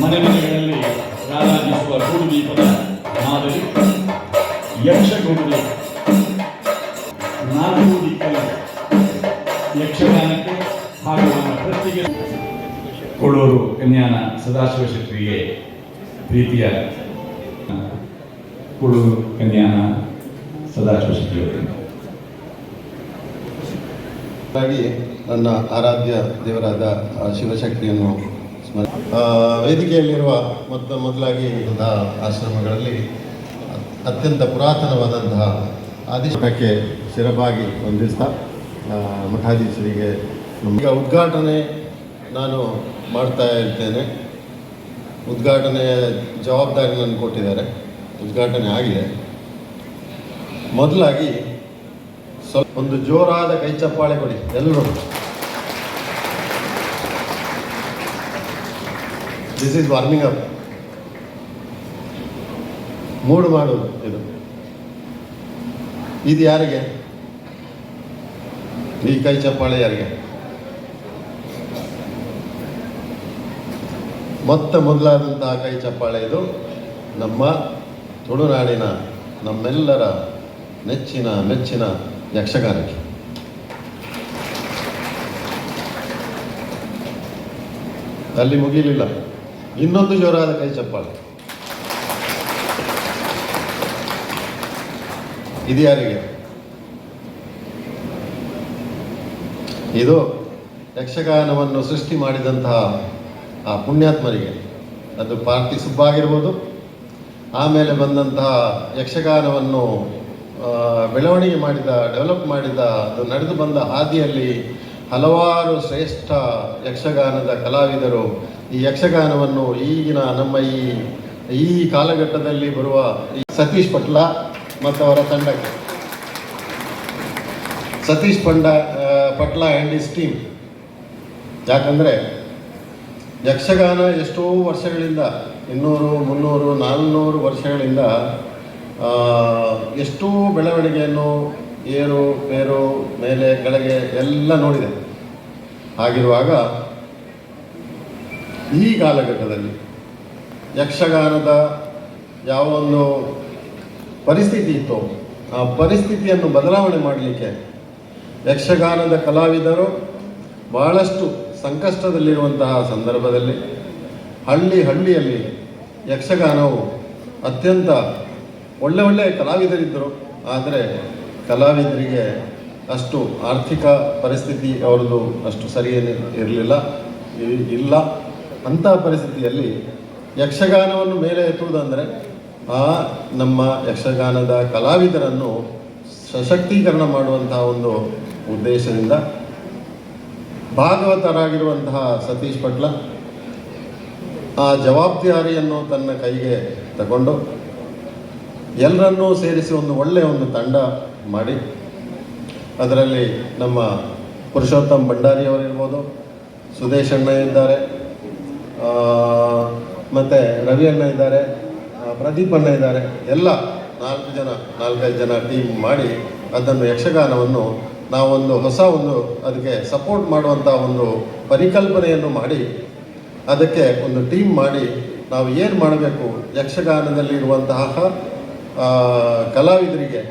ಮನೆ ಮನೆಗಳಲ್ಲಿ ರಾರಾಜಿಸುವ ಗೂಡುದೀಪದ ಮಾದರಿ ಯಕ್ಷಗುರುಡಿ ನಾಲ್ಕು ದೀಪದ ಯಕ್ಷಗಾನಕ್ಕೆ ಹಾಗೂ ನಮ್ಮ ಪ್ರತಿಗೆ. ಕೊಡೂರು ಕನ್ಯಾನ ಸದಾಶಿವ ಶೆಟ್ಟಿಗೆ ಪ್ರೀತಿಯ ಕೊಡೂರು ಕನ್ಯಾನ ಸದಾಶಿವ ಶೆಟ್ಟಿಯವರಿಂದ ನನ್ನ ಆರಾಧ್ಯ ದೇವರಾದ ಶಿವಶಕ್ತಿಯನ್ನು ವೇದಿಕೆಯಲ್ಲಿರುವ ಮೊತ್ತ ಮೊದಲಾಗಿ ಇಂತಹ ಆಶ್ರಮಗಳಲ್ಲಿ ಅತ್ಯಂತ ಪುರಾತನವಾದಂತಹ ಆದಿಶಕ್ಕೆ ಶಿರಬಾಗಿ ಹೊಂದಿಸ್ತಾ ಮಠಾಧೀಶರಿಗೆ ಈಗ ಉದ್ಘಾಟನೆ ನಾನು ಮಾಡ್ತಾ ಇರ್ತೇನೆ. ಉದ್ಘಾಟನೆಯ ಜವಾಬ್ದಾರಿ ನನ್ನ ಕೊಟ್ಟಿದ್ದಾರೆ. ಉದ್ಘಾಟನೆ ಆಗಿದೆ. ಮೊದಲಾಗಿ ಸ್ವಲ್ಪ ಒಂದು ಜೋರಾದ ಕೈ ಚಪ್ಪಾಳೆ ಕೊಡಿ ಎಲ್ಲರೂ this is warming up mood ಮಾಡೋದು ಇದು. ಇದು ಯಾರಿಗೆ? ಈ ಕೈ ಚಪ್ಪಾಳೆ ಯಾರಿಗೆ? ಮೊತ್ತ ಮೊದಲಾದಂತಹ ಕೈ ಚಪ್ಪಾಳೆ ಇದು. ನಮ್ಮ ತುಳುನಾಡಿನ ನಮ್ಮೆಲ್ಲರ ನೆಚ್ಚಿನ ಮೆಚ್ಚಿನ ಯಕ್ಷಗಾನಕ್ಕೆ. ಅಲ್ಲಿ ಮುಗಿಲಿಲ್ಲ. ಇನ್ನೊಂದು ಜೋರಾದ ಕೈ ಚಪ್ಪಾಳೆ. ಇದು ಯಾರಿಗೆ? ಇದು ಯಕ್ಷಗಾನವನ್ನು ಸೃಷ್ಟಿ ಮಾಡಿದಂತಹ ಆ ಪುಣ್ಯಾತ್ಮರಿಗೆ. ಅದು ಪಾರ್ಥಿ ಸುಬ್ಬಾಗಿರ್ಬೋದು ಆಮೇಲೆ ಬಂದಂತಹ ಯಕ್ಷಗಾನವನ್ನು ಬೆಳವಣಿಗೆ ಮಾಡಿದ, ಡೆವಲಪ್ ಮಾಡಿದ, ಅದು ನಡೆದು ಬಂದ ಹಾದಿಯಲ್ಲಿ ಹಲವಾರು ಶ್ರೇಷ್ಠ ಯಕ್ಷಗಾನದ ಕಲಾವಿದರು ಈ ಯಕ್ಷಗಾನವನ್ನು ಈಗಿನ ನಮ್ಮ ಈ ಈ ಕಾಲಘಟ್ಟದಲ್ಲಿ ಬರುವ ಈ ಸತೀಶ್ ಪಟ್ಲ ಮತ್ತು ಅವರ ತಂಡಕ್ಕೆ. ಸತೀಶ್ ಪಂಡ ಪಟ್ಲ ಆ್ಯಂಡ್ ಇಸ್ ಟೀಮ್ ಯಾಕಂದರೆ ಯಕ್ಷಗಾನ ಎಷ್ಟೋ ವರ್ಷಗಳಿಂದ, ಇನ್ನೂರು, ಮುನ್ನೂರು, ನಾಲ್ನೂರು ವರ್ಷಗಳಿಂದ ಎಷ್ಟೋ ಬೆಳವಣಿಗೆಯನ್ನು ಏರು, ಪೇರು, ಮೇಲೆ, ಕೆಳಗೆ ಎಲ್ಲ ನೋಡಿದೆ. ಹಾಗಿರುವಾಗ ಈ ಕಾಲಘಟ್ಟದಲ್ಲಿ ಯಕ್ಷಗಾನದ ಯಾವ ಒಂದು ಪರಿಸ್ಥಿತಿ ಇತ್ತು ಆ ಪರಿಸ್ಥಿತಿಯನ್ನು ಬದಲಾವಣೆ ಮಾಡಲಿಕ್ಕೆ ಯಕ್ಷಗಾನದ ಕಲಾವಿದರು ಬಹಳಷ್ಟು ಸಂಕಷ್ಟದಲ್ಲಿರುವಂತಹ ಸಂದರ್ಭದಲ್ಲಿ ಹಳ್ಳಿ ಹಳ್ಳಿಯಲ್ಲಿ ಯಕ್ಷಗಾನವು ಅತ್ಯಂತ ಒಳ್ಳೆ ಒಳ್ಳೆ ಕಲಾವಿದರಿದ್ದರು. ಆದರೆ ಕಲಾವಿದರಿಗೆ ಅಷ್ಟು ಆರ್ಥಿಕ ಪರಿಸ್ಥಿತಿ ಅವ್ರದ್ದು ಅಷ್ಟು ಸರಿಯೇ ಇರಲಿಲ್ಲ. ಇಲ್ಲ. ಅಂಥ ಪರಿಸ್ಥಿತಿಯಲ್ಲಿ ಯಕ್ಷಗಾನವನ್ನು ಮೇಲೆ ಎತ್ತುವುದಂದರೆ, ಆ ನಮ್ಮ ಯಕ್ಷಗಾನದ ಕಲಾವಿದರನ್ನು ಸಶಕ್ತೀಕರಣ ಮಾಡುವಂತಹ ಒಂದು ಉದ್ದೇಶದಿಂದ ಭಾಗವತರಾಗಿರುವಂತಹ ಸತೀಶ್ ಪಟ್ಲ ಆ ಜವಾಬ್ದಾರಿಯನ್ನು ತನ್ನ ಕೈಗೆ ತಗೊಂಡು ಎಲ್ಲರನ್ನೂ ಸೇರಿಸಿ ಒಂದು ಒಳ್ಳೆಯ ಒಂದು ತಂಡ ಮಾಡಿ, ಅದರಲ್ಲಿ ನಮ್ಮ ಪುರುಷೋತ್ತಮ್ ಭಂಡಾರಿಯವರಿರ್ಬೋದು ಸುದೇಶಣ್ಣ ಇದ್ದಾರೆ. ಮತ್ತು ರವಿ ಅಣ್ಣ ಇದ್ದಾರೆ ಪ್ರದೀಪ್ ಅಣ್ಣ ಇದ್ದಾರೆ, ಎಲ್ಲ ನಾಲ್ಕು ಜನ, ನಾಲ್ಕೈದು ಜನ ಟೀಮ್ ಮಾಡಿ ಅದನ್ನು ಯಕ್ಷಗಾನವನ್ನು ನಾವೊಂದು ಹೊಸ ಒಂದು ಅದಕ್ಕೆ ಸಪೋರ್ಟ್ ಮಾಡುವಂಥ ಒಂದು ಪರಿಕಲ್ಪನೆಯನ್ನು ಮಾಡಿ ಅದಕ್ಕೆ ಒಂದು ಟೀಮ್ ಮಾಡಿ ನಾವು ಏನು ಮಾಡಬೇಕು? ಯಕ್ಷಗಾನದಲ್ಲಿರುವಂತಹ ಕಲಾವಿದರಿಗೆ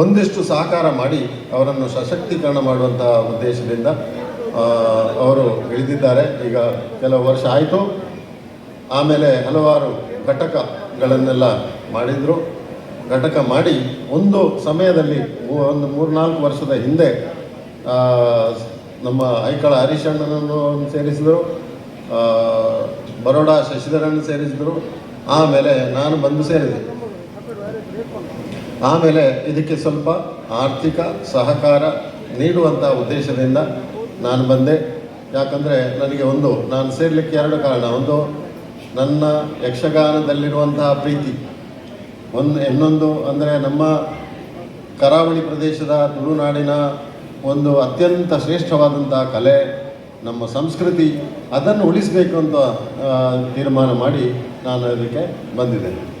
ಒಂದಿಷ್ಟು ಸಹಕಾರ ಮಾಡಿ ಅವರನ್ನು ಸಶಕ್ತೀಕರಣ ಮಾಡುವಂತಹ ಉದ್ದೇಶದಿಂದ ಅವರು ಇಳಿದಿದ್ದಾರೆ ಈಗ ಕೆಲವು ವರ್ಷ ಆಯಿತು. ಆಮೇಲೆ ಹಲವಾರು ಘಟಕಗಳನ್ನೆಲ್ಲ ಮಾಡಿದರು. ಘಟಕ ಮಾಡಿ ಒಂದು ಸಮಯದಲ್ಲಿ ಒಂದು ಮೂರ್ನಾಲ್ಕು ವರ್ಷದ ಹಿಂದೆ ನಮ್ಮ ಐಕಳ ಹರೀಶ್ ಅಣ್ಣನನ್ನು ಸೇರಿಸಿದರು. ಬರೋಡಾ ಶಶಿಧರನ್ನು ಸೇರಿಸಿದರು. ಆಮೇಲೆ ನಾನು ಬಂದು ಸೇರಿದೆ. ಆಮೇಲೆ ಇದಕ್ಕೆ ಸ್ವಲ್ಪ ಆರ್ಥಿಕ ಸಹಕಾರ ನೀಡುವಂಥ ಉದ್ದೇಶದಿಂದ ನಾನು ಬಂದೆ. ಯಾಕಂದರೆ ನನಗೆ ಒಂದು, ನಾನು ಸೇರಲಿಕ್ಕೆ ಎರಡು ಕಾರಣ. ಒಂದು, ನನ್ನ ಯಕ್ಷಗಾನದಲ್ಲಿರುವಂತಹ ಪ್ರೀತಿ. ಒಂದು, ಇನ್ನೊಂದು ಅಂದರೆ ನಮ್ಮ ಕರಾವಳಿ ಪ್ರದೇಶದ ತುಳುನಾಡಿನ ಒಂದು ಅತ್ಯಂತ ಶ್ರೇಷ್ಠವಾದಂತಹ ಕಲೆ, ನಮ್ಮ ಸಂಸ್ಕೃತಿ, ಅದನ್ನು ಉಳಿಸಬೇಕು ಅಂತ ತೀರ್ಮಾನ ಮಾಡಿ ನಾನು ಅದಕ್ಕೆ ಬಂದಿದ್ದೇನೆ.